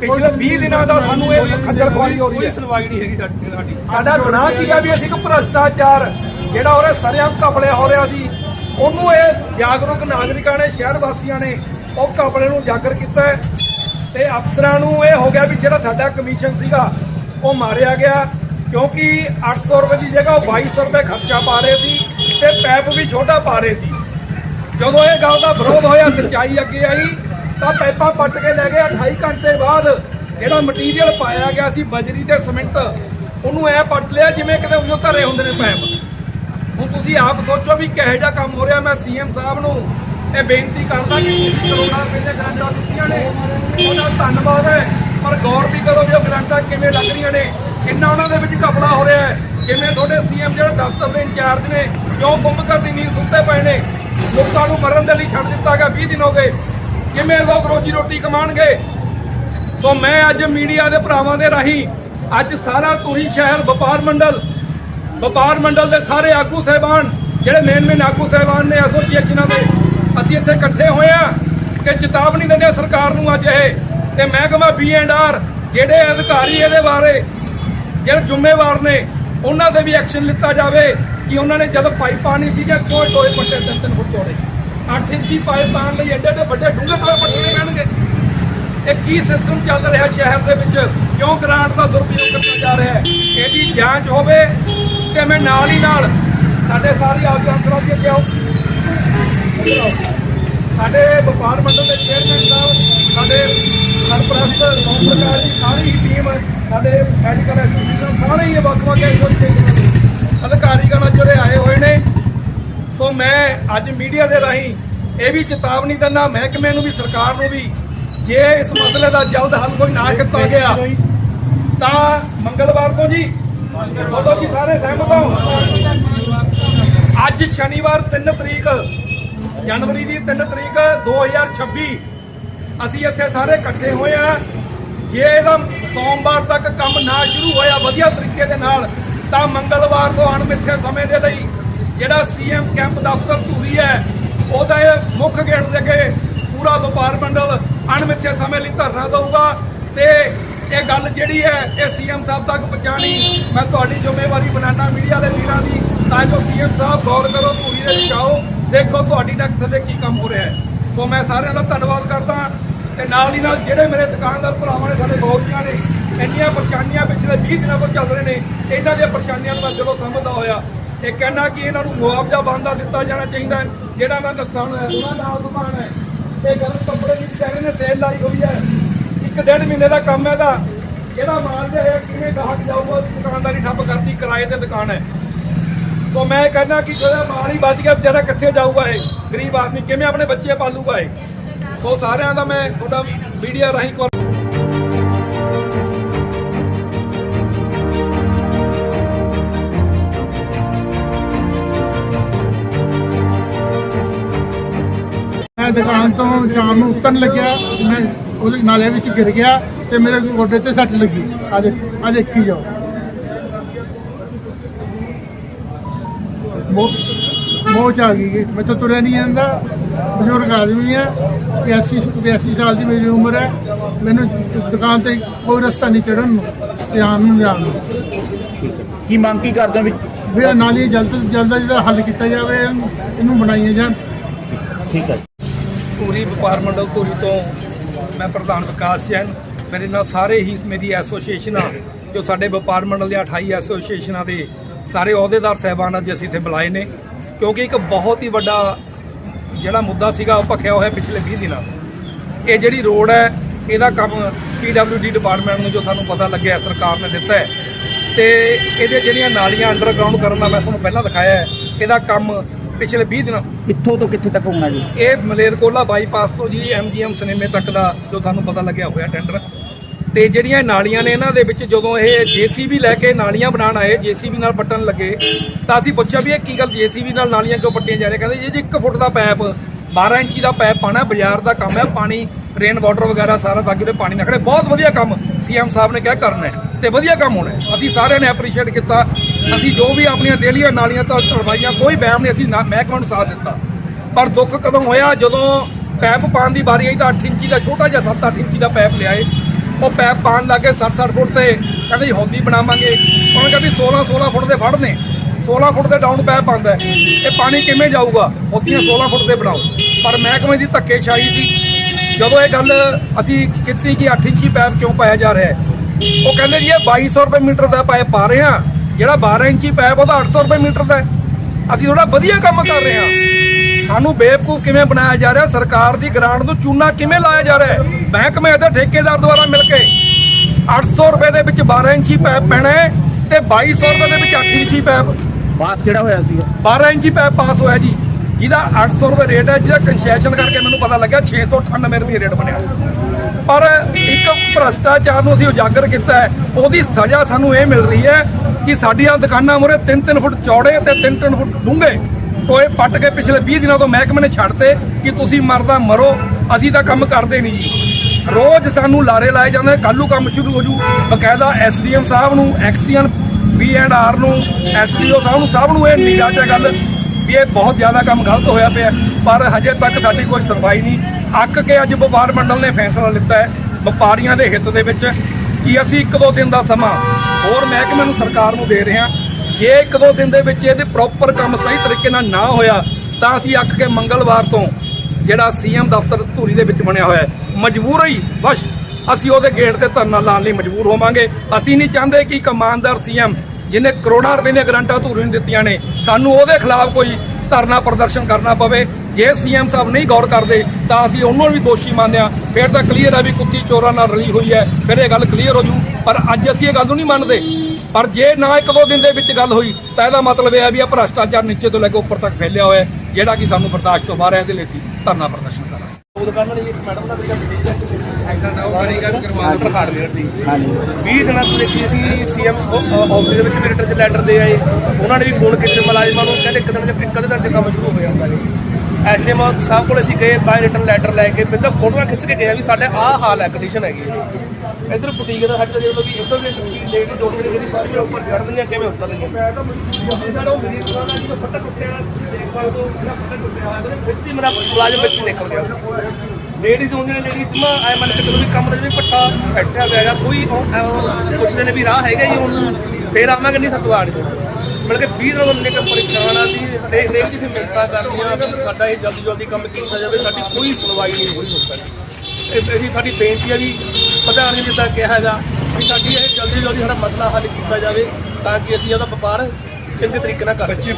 ਪਿਛਲੇ 20 ਦਿਨਾਂ ਦਾ ਸਾਨੂੰ ਇਹ ਖੱਜਲ ਖੁਆਰੀ ਹੋ ਰਹੀ ਕੋਈ ਹੈ ਸੁਣਵਾਈ ਨਹੀਂ ਹੈਗੀ ਸਾਡੀ ਸਾਡੀ। ਗੁਨਾਹ ਕੀ ਆ ਵੀ ਅਸੀਂ ਇੱਕ ਭ੍ਰਸ਼ਟਾਚਾਰ ਜਿਹੜਾ ਉਹਦੇ ਸਰੇਆਮ ਕਪੜੇ ਹੋ ਰਿਹਾ ਸੀ ਉਹਨੂੰ ਇਹ ਜਾਗਰੂਕ ਨਾਗਰਿਕਾਂ ਨੇ ਸ਼ਹਿਰ ਵਾਸੀਆਂ ਨੇ ਉਹ ਕਪੜੇ ਨੂੰ ਜਾਗਰ ਕੀਤਾ ਤੇ ਅਫਸਰਾਂ ਨੂੰ ਇਹ ਹੋ ਗਿਆ ਵੀ ਜਿਹੜਾ ਸਾਡਾ ਕਮਿਸ਼ਨ ਸੀਗਾ ਉਹ ਮਾਰਿਆ ਗਿਆ ਕਿਉਂਕਿ 800 ਰੁਪਏ ਦੀ ਜਗ੍ਹਾ ਉਹ 2200 ਰੁਪਏ ਖਰਚਾ ਪਾ ਰਹੇ ਸੀ ਤੇ ਪੈਪ ਵੀ ਛੋਟਾ ਪਾ ਰਹੇ ਸੀ। ਜਦੋਂ ਇਹ ਗੱਲ ਦਾ ਵਿਰੋਧ ਹੋਇਆ ਸੱਚਾਈ ਅੱਗੇ ਆਈ ਤਾਂ ਪਾਈਪਾਂ ਪੱਟ ਕੇ ਲੈ ਗਏ। 28 ਘੰਟੇ ਬਾਅਦ ਜਿਹੜਾ ਮਟੀਰੀਅਲ ਪਾਇਆ ਗਿਆ ਸੀ ਬਜਰੀ ਤੇ ਸੀਮਿੰਟ ਉਹਨੂੰ ਐ ਪੱਟ ਲਿਆ ਜਿਵੇਂ ਕਿਤੇ ਉਹਨੂੰ ਧਰੇ ਹੁੰਦੇ ਨੇ ਪੈਪ। ਹੁਣ ਤੁਸੀਂ ਆਪ ਸੋਚੋ ਵੀ ਕਿਹੋ ਜਿਹਾ ਕੰਮ ਹੋ ਰਿਹਾ। ਮੈਂ ਸੀਐਮ ਸਾਹਿਬ ਨੂੰ ਇਹ ਬੇਨਤੀ ਕਰਦਾ ਕਿ ਤੁਸੀਂ ਕਰੋੜਾਂ ਰੁਪਏ ਗ੍ਰਾਂਟਾਂ ਦਿੱਤੀਆਂ ਨੇ। ਉਹਦਾ ਧੰਨਵਾਦ ਹੈ, ਪਰ ਗੌਰ ਵੀ ਕਰੋ ਵੀ ਉਹ ਗ੍ਰਾਂਟਾਂ ਕਿਵੇਂ ਲੱਗ ਰਹੀਆਂ ਨੇ। ਕਿੰਨਾ ਉਹਨਾਂ ਦੇ ਵਿੱਚ ਘਪਲਾ ਹੋ ਰਿਹਾ ਹੈ। ਕਿਵੇਂ ਤੁਹਾਡੇ ਸੀਐਮ ਜਿਹੜੇ ਦਫ਼ਤਰ ਦੇ ਇੰਚਾਰਜ ਨੇ ਕਿਉਂ ਗੁੰਮ ਦੀ ਨੀਂਦ ਸੁੱਤੇ ਪਏ ਨੇ, ਲੋਕਾਂ ਨੂੰ ਮਰਨ ਦੇ ਲਈ ਛੱਡ ਦਿੱਤਾ ਗਿਆ 20 ਦਿਨ ਹੋ ਗਏ। ਕਿਵੇਂ ਲੋਕ ਰੋਜੀ ਰੋਟੀ ਕਮਾਣਗੇ? ਸੋ ਮੈਂ ਅੱਜ ਮੀਡੀਆ ਦੇ ਭਰਾਵਾਂ ਦੇ ਰਾਹੀਂ ਅੱਜ ਸਾਰਾ ਤੁਹੀ ਸ਼ਹਿਰ, ਵਪਾਰ ਮੰਡਲ ਵਪਾਰ ਮੰਡਲ ਦੇ ਸਾਰੇ ਆਗੂ ਸਹਿਬਾਨ, ਜਿਹੜੇ ਮੇਨ ਮੇਨ ਆਗੂ ਸਹਿਬਾਨ ਨੇ ਐਸੋਸੀਏਸ਼ਨਾਂ ਦੇ ਅਸੀਂ ਇੱਥੇ ਇਕੱਠੇ ਹੋਏ ਆ ਕਿ ਚੇਤਾਵਨੀ ਦਿੰਦੇ ਸਰਕਾਰ ਨੂੰ ਅੱਜ ਇਹ। ਤੇ ਮਹਿਕਮਾ ਬੀ ਐਂਡ ਆਰ ਜਿਹੜੇ ਅਧਿਕਾਰੀ ਇਹਦੇ ਬਾਰੇ, ਜਿਹੜੇ ਜ਼ਿੰਮੇਵਾਰ ਨੇ, ਉਹਨਾਂ ਤੇ ਵੀ ਐਕਸ਼ਨ ਲਿੱਤਾ ਜਾਵੇ ਕਿ ਉਹਨਾਂ ਨੇ ਜਦੋਂ ਪਾਈਪਾਂ ਨਹੀਂ ਸੀਗੀਆਂ ਕਿਉਂ ਟੋਏ ਪੱਟੇ ਤਿੰਨ ਤਿੰਨ ਫੁੱਟ ਤੋੜੇ 8 ਇੰਚੀ ਪਾਈਪ ਪਾਉਣ ਲਈ ਐਡੇ ਐਡੇ ਵੱਡੇ ਡੂੰਘੇ ਟੋਏ ਪੱਟਣੇ ਪੈਣਗੇ। ਇਹ ਕੀ ਸਿਸਟਮ ਚੱਲ ਰਿਹਾ ਸ਼ਹਿਰ ਦੇ ਵਿੱਚ? ਕਿਉਂ ਗ੍ਰਾਂਟ ਦਾ ਦੁਰਪਯੋਗ ਕੀਤਾ ਜਾ ਰਿਹਾ ਹੈ? ਇਹਦੀ ਜਾਂਚ ਹੋਵੇ ਤੇ ਮੈਂ ਨਾਲ ਹੀ ਨਾਲ ਸਾਡੇ ਸਾਰੇ ਆਪ ਅੰਤਰਾਂ ਦੀ ਅੱਗੇ ਆਓ। ਸਾਡੇ ਵਪਾਰ ਮੰਡਲ ਦੇ ਚੇਅਰਮੈਨ ਸਾਹਿਬ, ਸਾਡੇ ਸਰਪ੍ਰਸਤ ਸੋਮ ਪ੍ਰਕਾਸ਼ ਜੀ ਸਾਰੀ ਹੀ ਟੀਮ ਸਾਡੇ ਮੈਡੀਕਲ ਐਸੋਸੀਏਸ਼ਨ ਸਾਰੇ ਹੀ ਵੱਖ-ਵੱਖ ਐਸੋਸੀਏਸ਼ਨ ਦੇ ਅਧਿਕਾਰੀਗਣ ਜਿਹੜੇ ਆਏ ਹੋਏ ਨੇ। ਸੋ ਮੈਂ ਅੱਜ ਮੀਡੀਆ ਦੇ ਰਾਹੀਂ ਇਹ ਵੀ ਚੇਤਾਵਨੀ ਦਿੰਦਾ ਮਹਿਕਮੇ ਨੂੰ ਵੀ ਸਰਕਾਰ ਨੂੰ ਵੀ ਜੇ ਇਸ ਮਸਲੇ ਦਾ ਜਲਦ ਹੱਲ ਕੋਈ ਨਾ ਕੀਤਾ ਗਿਆ ਤਾਂ ਮੰਗਲਵਾਰ ਤੋਂ ਜੀ। ਉਦੋਂ ਜੀ ਸਾਰੇ ਸਹਿਮਤ ਹੋ? ਅੱਜ ਸ਼ਨੀਵਾਰ 3 ਤਰੀਕ ਜਨਵਰੀ ਦੀ 3 ਤਰੀਕ 2026 ਅਸੀਂ ਇੱਥੇ ਸਾਰੇ ਇਕੱਠੇ ਹੋਏ ਆ ਜੇ ਇਹਦਾ ਸੋਮਵਾਰ ਤੱਕ ਕੰਮ ਨਾ ਸ਼ੁਰੂ ਹੋਇਆ ਵਧੀਆ ਤਰੀਕੇ ਦੇ ਨਾਲ ਤਾਂ ਮੰਗਲਵਾਰ ਤੋਂ ਅਣਮਿੱਥੇ ਸਮੇਂ ਦੇ ਲਈ ਜਿਹੜਾ ਸੀਐਮ ਕੈਂਪ ਦਫ਼ਤਰ ਧੂਰੀ ਹੈ ਉਹਦਾ ਇਹ ਮੁੱਖ ਗੇਟ ਦੇ ਅੱਗੇ ਪੂਰਾ ਵਪਾਰ ਮੰਡਲ ਅਣਮਿੱਥੇ ਸਮੇਂ ਲਈ ਧਰਨਾ ਦਊਗਾ। ਤੇ ਇਹ ਗੱਲ ਜਿਹੜੀ ਹੈ, ਇਹ ਸੀਐਮ ਸਾਹਿਬ ਤੱਕ ਪਹੁੰਚਾਣੀ ਮੈਂ ਤੁਹਾਡੀ ਜ਼ਿੰਮੇਵਾਰੀ ਬਣਾਉਣਾ ਮੀਡੀਆ ਦੇ ਵੀਰਾਂ ਦੀ, ਤਾਂ ਜੋ ਸੀਐਮ ਸਾਹਿਬ ਗੌਰ ਕਰੋ ਧੂਰੀ ਦੇ ਵਿੱਚ ਆਓ, ਦੇਖੋ ਤੁਹਾਡੀ ਤੱਕ ਥੱਲੇ ਕੀ ਕੰਮ ਹੋ ਰਿਹਾ ਹੈ। ਸੋ ਮੈਂ ਸਾਰਿਆਂ ਦਾ ਧੰਨਵਾਦ ਕਰਦਾ ਤੇ ਨਾਲ ਹੀ ਨਾਲ ਜਿਹੜੇ ਮੇਰੇ ਦੁਕਾਨਦਾਰ ਭਰਾਵਾਂ ਨੇ, ਸਾਡੇ ਬਹੁਤ ਨੇ, ਇੰਨੀਆਂ ਪਰੇਸ਼ਾਨੀਆਂ ਪਿਛਲੇ 20 ਦਿਨਾਂ ਤੋਂ ਚੱਲ ਰਹੇ ਨੇ, ਇਹਨਾਂ ਦੀਆਂ ਪਰੇਸ਼ਾਨੀਆਂ ਨੂੰ ਮੈਂ ਜਦੋਂ ਸਮਝਦਾ ਹੋਇਆ ਇਹ ਕਹਿਣਾ ਕਿ ਇਹਨਾਂ ਨੂੰ ਮੁਆਵਜ਼ਾ ਬਣਦਾ ਦਿੱਤਾ ਜਾਣਾ ਚਾਹੀਦਾ ਹੈ ਜਿਹੜਾ ਦਾ ਨੁਕਸਾਨ ਹੋਇਆ। ਉਹਨਾਂ ਨਾਲ ਦੁਕਾਨ ਹੈ। ਇਹ ਗਰਮ ਕੱਪੜੇ ਦੀ ਵਿਚਾਰੇ ਨੇ ਸੇਲ ਲਾਈ ਹੋਈ ਹੈ। ਇੱਕ ਡੇਢ ਮਹੀਨੇ ਦਾ ਕੰਮ ਹੈ ਦਾ ਇਹਦਾ ਮਾਲ ਜਿਹਾ ਹੈ ਕਿਵੇਂ ਗਾਹਕ ਜਾਊਗਾ ਦੁਕਾਨਦਾਰੀ ਠੱਪ ਕਰਦੀ ਕਿਰਾਏ ਤੇ ਦੁਕਾਨ ਹੈ। ਸੋ ਮੈਂ ਕਹਿੰਦਾ ਕਿ ਜਿਹੜਾ ਮਾਲ ਹੀ ਬਚ ਗਿਆ ਵਿਚਾਰਾ ਕਿੱਥੇ ਜਾਊਗਾ ਇਹ? ਗਰੀਬ ਆਦਮੀ ਕਿਵੇਂ ਆਪਣੇ ਬੱਚੇ ਪਾਲੂਗਾ ਇਹ? ਸੋ ਸਾਰਿਆਂ ਦਾ ਮੈਂ ਤੁਹਾਡਾ ਮੀਡੀਆ ਰਾਹੀਂ ਦੁਕਾਨ ਤੋਂ ਸ਼ਾਮ ਨੂੰ ਉਤਰਨ ਲੱਗਿਆ ਮੈਂ ਉਹਦੇ ਨਾਲੇ ਵਿੱਚ ਗਿਰ ਗਿਆ ਤੇ ਮੇਰੇ ਗੋਡੇ ਤੇ ਸੱਟ ਲੱਗੀ। ਆ ਦੇ ਆ ਦੇਖੀ ਜਾਓ ਮੋਹ ਮੋਹ ਚ ਆ ਗਈ ਮੈਂ ਤਾਂ ਤੁਰਿਆ ਨਹੀਂ ਜਾਂਦਾ। ਬਜ਼ੁਰਗ ਆਦਮੀ ਹੈ 82 82 ਸਾਲ ਦੀ ਮੇਰੀ ਉਮਰ ਹੈ। ਮੈਨੂੰ ਦੁਕਾਨ ਤੇ ਕੋਈ ਰਸਤਾ ਨਹੀਂ ਚੜਨ ਨੂੰ ਤੇ ਆਉਣ ਨੂੰ ਜਾਣ ਨੂੰ। ਕੀ ਮੰਗ ਕੀ ਕਰਦੇ ਵੀ ਵੀ? ਇਹ ਨਾਲੀ ਜਲਦ ਤੋਂ ਜਲਦ ਜਿਹਦਾ ਹੱਲ ਕੀਤਾ ਜਾਵੇ ਇਹਨੂੰ ਬਣਾਈਆਂ ਜਾਣ। ਠੀਕ ਹੈ। ਧੂਰੀ ਵਪਾਰ ਮੰਡਲ ਧੂਰੀ ਤੋਂ ਮੈਂ ਪ੍ਰਧਾਨ ਵਿਕਾਸ ਜੈਨ। ਮੇਰੇ ਨਾਲ ਸਾਰੇ ਹੀ ਮੇਰੀ ਐਸੋਸੀਏਸ਼ਨਾਂ ਜੋ ਸਾਡੇ ਵਪਾਰ ਮੰਡਲ ਦੇ 28 ਐਸੋਸੀਏਸ਼ਨਾਂ ਦੇ ਸਾਰੇ ਅਹੁਦੇਦਾਰ ਸਹਿਬਾਨ ਅੱਜ ਅਸੀਂ ਇੱਥੇ ਬੁਲਾਏ ਨੇ। ਕਿਉਂਕਿ ਇੱਕ ਬਹੁਤ ਹੀ ਵੱਡਾ ਜਿਹੜਾ ਮੁੱਦਾ ਸੀਗਾ, ਉਹ ਭਖਿਆ ਹੋਇਆ ਪਿਛਲੇ 20 ਦਿਨਾਂ ਇਹ ਜਿਹੜੀ ਰੋਡ ਹੈ, ਇਹਦਾ ਕੰਮ ਪੀਡਬਲਯੂਡੀ ਡਿਪਾਰਟਮੈਂਟ ਨੂੰ ਜੋ ਸਾਨੂੰ ਪਤਾ ਲੱਗਿਆ, ਸਰਕਾਰ ਨੇ ਦਿੱਤਾ ਹੈ। ਤੇ ਇਹਦੇ ਜਿਹੜੀਆਂ ਨਾਲੀਆਂ ਅੰਡਰਗਰਾਉਂਡ ਕਰਨ ਦਾ ਮੈਂ ਤੁਹਾਨੂੰ ਪਹਿਲਾਂ ਦਿਖਾਇਆ ਹੈ, ਇਹਦਾ ਕੰਮ ਪਿਛਲੇ 20 ਦਿਨਾਂ ਕਿੱਥੋਂ ਤੋਂ ਕਿੱਥੇ ਤੱਕ ਹੋਣਾ ਜੀ? ਇਹ ਮਲੇਰਕੋਲਾ ਬਾਈਪਾਸ ਤੋਂ ਜੀ ਐਮਜੀਐਮ ਸਿਨੇਮੇ ਤੱਕ ਦਾ ਜੋ ਸਾਨੂੰ ਪਤਾ ਲੱਗਿਆ ਹੋਇਆ ਟੈਂਡਰ ਤੇ ਜਿਹੜੀਆਂ ਨਾਲੀਆਂ ਨੇ ਇਹਨਾਂ ਦੇ ਵਿੱਚ ਜਦੋਂ ਇਹ ਜੀਸੀਬੀ ਲੈ ਕੇ ਨਾਲੀਆਂ ਬਣਾਉਣ ਆਏ ਜੀਸੀਬੀ ਨਾਲ ਪੱਟਣ ਲੱਗੇ ਤਾਂ ਅਸੀਂ ਪੁੱਛਿਆ ਵੀ ਇਹ ਕੀ ਗੱਲ ਜੀਸੀਬੀ ਨਾਲ ਨਾਲੀਆਂ ਕਿਉਂ ਪੱਟੀਆਂ ਜਾ ਰਹੀਆਂ? ਕਹਿੰਦੇ ਜੀ 1 ਫੁੱਟ ਦਾ ਪਾਈਪ 12 ਇੰਚੀ ਦਾ ਪਾਈਪ ਪਾਣਾ ਬਾਜ਼ਾਰ ਦਾ ਕੰਮ ਹੈ ਪਾਣੀ ਰੇਨ ਵਾਟਰ ਵਗੈਰਾ ਸਾਰਾ ਤਾਂ ਕਿ ਉਹਦੇ ਪਾਣੀ ਨਾ ਖੜੇ ਬਹੁਤ ਵਧੀਆ ਕੰਮ ਸੀਐਮ ਸਾਹਿਬ ਨੇ ਕਿਹਾ ਕਰਨਾ ਹੈ। ਤੇ ਵਧੀਆ ਕੰਮ ਹੋਣਾ ਅਸੀਂ ਸਾਰਿਆਂ ਨੇ ਐਪਰੀਸ਼ੀਏਟ ਕੀਤਾ। ਅਸੀਂ ਜੋ ਵੀ ਆਪਣੀਆਂ ਦੇਲੀਆਂ ਨਾਲੀਆਂ ਤੋਂ ਚੜਵਾਈਆਂ ਕੋਈ ਬੈਮ ਨਹੀਂ, ਅਸੀਂ ਨਾ- ਮਹਿਕਮੇ ਨੂੰ ਸਾਥ ਦਿੱਤਾ? ਪਰ ਦੁੱਖ ਕਦੋਂ ਹੋਇਆ? ਜਦੋਂ ਪੈਪ ਪਾਣ ਦੀ ਵਾਰੀ ਆਈ ਤਾਂ 8 ਇੰਚੀ ਦਾ, ਛੋਟਾ ਜਿਹਾ 7-8 ਇੰਚੀ ਦਾ ਪੈਪ ਲਿਆਏ। ਉਹ ਪੈਪ ਪਾਣ ਲੱਗੇ 60-60 ਫੁੱਟ ਤੇ, ਕਹਿੰਦੇ ਜੀ ਹੌਦੀ ਬਣਾਵਾਂਗੇ। ਉਹਨਾਂ ਕਹਿੰਦੇ ਵੀ 16-16 ਫੁੱਟ ਦੇ ਫੜ ਨੇ 16 ਫੁੱਟ ਦੇ ਡਾਊਨ ਪੈਪ ਆਉਂਦਾ ਹੈ। ਇਹ ਪਾਣੀ ਕਿਵੇਂ ਜਾਊਗਾ? ਹੌਦੀਆਂ 16 ਫੁੱਟ ਦੇ ਬਣਾਓ। ਪਰ ਮਹਿਕਮੇ ਦੀ ਧੱਕੇਸ਼ਾਹੀ ਸੀ? ਜਦੋਂ ਇਹ ਗੱਲ ਅਸੀਂ ਕੀਤੀ ਕਿ 8 ਇੰਚੀ ਪੈਪ ਕਿਉਂ ਪਾਇਆ ਜਾ ਰਿਹਾ ਹੈ ਉਹ ਕਹਿੰਦੇ ਜੀ ਇਹ 2200 ਰੁਪਏ ਮੀਟਰ ਦਾ ਪਾਇਪ ਪਾ ਰਹੇ ਹਾਂ। ਜਿਹੜਾ 12 ਇੰਚੀ ਪੈਪ ਉਹਦਾ 800 ਰੁਪਏ ਮੀਟਰ ਦਾ ਅਸੀਂ ਥੋੜਾ ਵਧੀਆ ਕੰਮ ਕਰ ਰਹੇ ਹਾਂ। ਸਾਨੂੰ ਬੇਵਕੂਫ ਕਿਵੇਂ ਬਣਾਇਆ ਜਾ ਰਿਹਾ? ਸਰਕਾਰ ਦੀ ਗ੍ਰਾਂਟ ਨੂੰ ਚੂਨਾ ਕਿਵੇਂ ਲਾਇਆ ਜਾ ਰਿਹਾ ਮਹਿਕਮੇ ਅਤੇ ਠੇਕੇਦਾਰ ਦੁਆਰਾ ਮਿਲ ਕੇ 800 ਰੁਪਏ ਦੇ ਵਿੱਚ 12 ਇੰਚੀ ਪੈਪ ਪੈਣਾ ਤੇ 2200 ਰੁਪਏ ਦੇ ਵਿੱਚ 8 ਇੰਚੀ ਪੈਪ ਪਾਸ ਕਿਹੜਾ ਹੋਇਆ ਸੀਗਾ? 12 ਇੰਚੀ ਪੈਪ ਪਾਸ ਹੋਇਆ ਜੀ। ਜਿਹਦਾ 800 ਰੁਪਏ ਰੇਟ ਹੈ, ਜਿਹਦਾ ਕੰਸੈਸ਼ਨ ਕਰਕੇ ਮੈਨੂੰ ਪਤਾ ਲੱਗਿਆ 698 ਰੁਪਏ ਰੇਟ ਬਣਿਆ। ਪਰ ਇੱਕ ਭ੍ਰਸ਼ਟਾਚਾਰ ਨੂੰ ਅਸੀਂ ਉਜਾਗਰ ਕੀਤਾ ਹੈ, ਉਹਦੀ ਸਜ਼ਾ ਸਾਨੂੰ ਇਹ ਮਿਲ ਰਹੀ ਹੈ ਕਿ ਸਾਡੀਆਂ ਦੁਕਾਨਾਂ ਮੂਹਰੇ 3-3 ਫੁੱਟ ਚੌੜੇ ਤੇ 3-3 ਫੁੱਟ ਡੂੰਘੇ ਟੋਏ ਪੱਟ ਕੇ ਪਿਛਲੇ 20 ਦਿਨਾਂ ਤੋਂ ਮਹਿਕਮੇ ਨੇ ਛੱਡਤੇ ਕਿ ਤੁਸੀਂ ਮਰਦਾ ਮਰੋ, ਅਸੀਂ ਤਾਂ ਕੰਮ ਕਰਦੇ ਨਹੀਂ ਜੀ। ਰੋਜ਼ ਸਾਨੂੰ ਲਾਰੇ ਲਾਏ ਜਾਂਦੇ ਕੱਲੂ ਕੰਮ ਸ਼ੁਰੂ ਹੋ ਜੂ। ਬਕਾਇਦਾ ਐਸਡੀਐਮ ਸਾਹਿਬ ਨੂੰ ਐਕਸੀਅਨ ਬੀ ਐਂਡ ਆਰ ਨੂੰ ਐਸਡੀਓ ਸਾਹਿਬ ਨੂੰ, ਸਭ ਨੂੰ ਇਹ ਨਿਗਾਹ 'ਚ ਗੱਲ ਵੀ ਇਹ ਬਹੁਤ ਜ਼ਿਆਦਾ ਕੰਮ ਗਲਤ ਹੋਇਆ ਪਿਆ ਪਰ ਹਜੇ ਤੱਕ ਸਾਡੀ ਕੋਈ ਸੁਣਵਾਈ ਨਹੀਂ। ਅੱਕ ਕੇ ਅੱਜ ਵਪਾਰ ਮੰਡਲ ਨੇ ਫੈਸਲਾ ਲਿੱਤਾ ਹੈ ਵਪਾਰੀਆਂ ਦੇ ਹਿੱਤ ਦੇ ਵਿੱਚ ਕਿ ਅਸੀਂ ਇੱਕ ਦੋ ਦਿਨ ਦਾ ਸਮਾਂ ਹੋਰ ਮਹਿਕਮੇ ਨੂੰ ਸਰਕਾਰ ਨੂੰ ਦੇ ਰਹੇ ਹਾਂ। ਜੇ ਇੱਕ ਦੋ ਦਿਨ ਦੇ ਵਿੱਚ ਇਹਦੇ ਪ੍ਰੋਪਰ ਕੰਮ ਸਹੀ ਤਰੀਕੇ ਨਾਲ ਨਾ ਹੋਇਆ, ਤਾਂ ਅਸੀਂ ਅੱਕ ਕੇ ਮੰਗਲਵਾਰ ਤੋਂ ਜਿਹੜਾ ਸੀਐਮ ਦਫ਼ਤਰ ਧੂਰੀ ਦੇ ਵਿੱਚ ਬਣਿਆ ਹੋਇਆ ਹੈ, ਮਜਬੂਰ ਹੀ ਬਸ ਅਸੀਂ ਉਹਦੇ ਗੇਟ ਤੇ ਧਰਨਾ ਲਾਉਣ ਲਈ ਮਜਬੂਰ ਹੋਵਾਂਗੇ। ਅਸੀਂ ਨਹੀਂ ਚਾਹੁੰਦੇ ਕਿ ਕਮਾਨਦਾਰ ਸੀਐਮ ਜਿਹਨੇ ਕਰੋੜਾਂ ਰੁਪਏ ਦੀਆਂ ਗਰੰਟਾਂ ਧੂਰੀ ਨੂੰ ਦਿੱਤੀਆਂ ਨੇ, ਸਾਨੂੰ ਉਹਦੇ ਖਿਲਾਫ ਕੋਈ ਧਰਨਾ ਪ੍ਰਦਰਸ਼ਨ ਕਰਨਾ ਪਵੇ। ਜੇ ਸੀਐਮ ਸਾਹਿਬ ਨਹੀਂ ਗੌਰ ਕਰਦੇ, ਤਾਂ ਅਸੀਂ ਉਹਨਾਂ ਨੂੰ ਵੀ ਦੋਸ਼ੀ ਮੰਨਦੇ ਹਾਂ ਫਿਰ ਤਾਂ ਕਲੀਅਰ ਹੈ ਵੀ ਕੁੱਤੀ ਚੋਰਾਂ ਨਾਲ ਰਲੀ ਹੋਈ ਹੈ। ਫਿਰ ਇਹ ਗੱਲ ਕਲੀਅਰ ਹੋ ਜੂ। ਪਰ ਅੱਜ ਅਸੀਂ ਇਹ ਗੱਲ ਨੂੰ ਨਹੀਂ ਮੰਨਦੇ। ਪਰ ਜੇ ਨਾ ਇੱਕ ਦੋ ਦਿਨ ਦੇ ਵਿੱਚ ਗੱਲ ਹੋਈ, ਤਾਂ ਇਹਦਾ ਮਤਲਬ ਇਹ ਹੈ ਵੀ ਇਹ ਭ੍ਰਸ਼ਟਾਚਾਰ ਨੀਚੇ ਤੋਂ ਲੈ ਕੇ ਉੱਪਰ ਤੱਕ ਫੈਲਿਆ ਹੋਇਆ ਜਿਹੜਾ ਕਿ ਸਾਨੂੰ ਬਰਦਾਸ਼ਤ ਤੋਂ ਬਾਹਰ ਹੈ, ਇਹਦੇ ਲਈ ਅਸੀਂ ਧਰਨਾ ਪ੍ਰਦਰਸ਼ਨ ਦੀ ਹਾਂਜੀ। 20 ਦਿਨਾਂ ਤੋਂ ਦੇਖੀ ਅਸੀਂ ਸੀਐਮ ਆਫਿਸ ਦੇ ਵਿੱਚ ਲੈਟਰ ਦੇ ਆਏ। ਉਹਨਾਂ ਨੇ ਵੀ ਫੋਨ ਕੀਤੇ ਮੁਲਾਜ਼ਮਾਂ ਨੂੰ ਕਹਿੰਦੇ ਇੱਕ ਦਿਨ ਚ ਇੱਕ ਦਿਨ ਚ ਕੰਮ ਸ਼ੁਰੂ ਹੋ ਜਾਂਦਾ ਜੀ। ਐਸਡੀਐਮ ਸਾਹਿਬ ਕੋਲ ਅਸੀਂ ਗਏ ਬਾਈ ਰਿਟਨ ਲੈਟਰ ਲੈ ਕੇ ਪਹਿਲਾਂ ਫੋਟੋਆਂ ਖਿੱਚ ਕੇ ਗਏ ਵੀ ਸਾਡੇ ਆਹ ਹਾਲ ਹੈ ਕੰਡੀਸ਼ਨ ਹੈਗੀ ਇਧਰ ਬੁਟੀਕ ਦਾ ਸਾਡੇ ਲਓ ਵੀ ਇੱਧਰ ਦੇ ਲੇਡੀ ਦੋ ਮਿੰਟ ਜਿਹੜੀ ਬਾਹਰ ਉੱਪਰ ਚੜ ਦਿੰਦੀਆਂ ਕਿਵੇਂ ਉੱਤਰ ਰਹੀਆਂ ਸਾਡਾ ਉਹ ਗਰੀਬ ਦਾ ਜਿਹੜਾ ਫੱਟਾ ਟੁੱਟਿਆ ਦੇਖ ਸਕਦੇ ਹੋ ਜਿਹੜਾ ਫੱਟਾ ਟੁੱਟਿਆ ਹੋਇਆ ਵਿੱਚ ਹੀ ਮੇਰਾ ਮੁਲਾਜ਼ਮ ਵਿੱਚ ਨਿਕਲ ਗਿਆ ਲੇਡੀਜ਼ ਹੁੰਦੀਆਂ ਨੇ ਲੇਡੀਜ਼ ਮੈਂ ਆਏ ਮੰਨ ਕੇ ਚਲੋ ਵੀ ਕਮਰੇ ਦੇ ਪੱਟਾ ਬੈਠਿਆ ਹੋਇਆ ਕੋਈ ਪੁੱਛਦੇ ਨੇ ਵੀ ਰਾਹ ਹੈਗਾ ਜੀ ਹੁਣ ਫੇਰ ਆਵਾਂਗੇ ਨਹੀਂ ਸਤਵਾੜ ਚ ਮਿਲ ਕੇ 20 ਦਿਨ ਬੰਦੇ ਕੰਮ ਪਰੇਸ਼ਾਨ ਆ ਸੀ ਹਰੇਕ ਦੀ ਮਿੰਤਾ ਕਰਦੀਆਂ ਸਾਡਾ ਇਹ ਜਲਦੀ ਜਲਦੀ ਕੰਮ ਕੀਤਾ ਜਾਵੇ ਸਾਡੀ ਕੋਈ ਸੁਣਵਾਈ ਨਹੀਂ ਹੋਈ ਤੱਕ ਅਸੀਂ ਸਾਡੀ ਬੇਨਤੀ ਹੈ ਵੀ ਪ੍ਰਧਾਨ ਜੀ ਜਿੱਦਾਂ ਕਿਹਾ ਹੈਗਾ ਵੀ ਸਾਡੀ ਇਹ ਜਲਦੀ ਜਲਦੀ ਸਾਡਾ ਮਸਲਾ ਹੱਲ ਕੀਤਾ ਜਾਵੇ ਤਾਂ ਕਿ ਅਸੀਂ ਇਹਦਾ ਵਪਾਰ ਚੰਗੇ ਤਰੀਕੇ ਨਾਲ ਕਰ ਸਕੀਏ।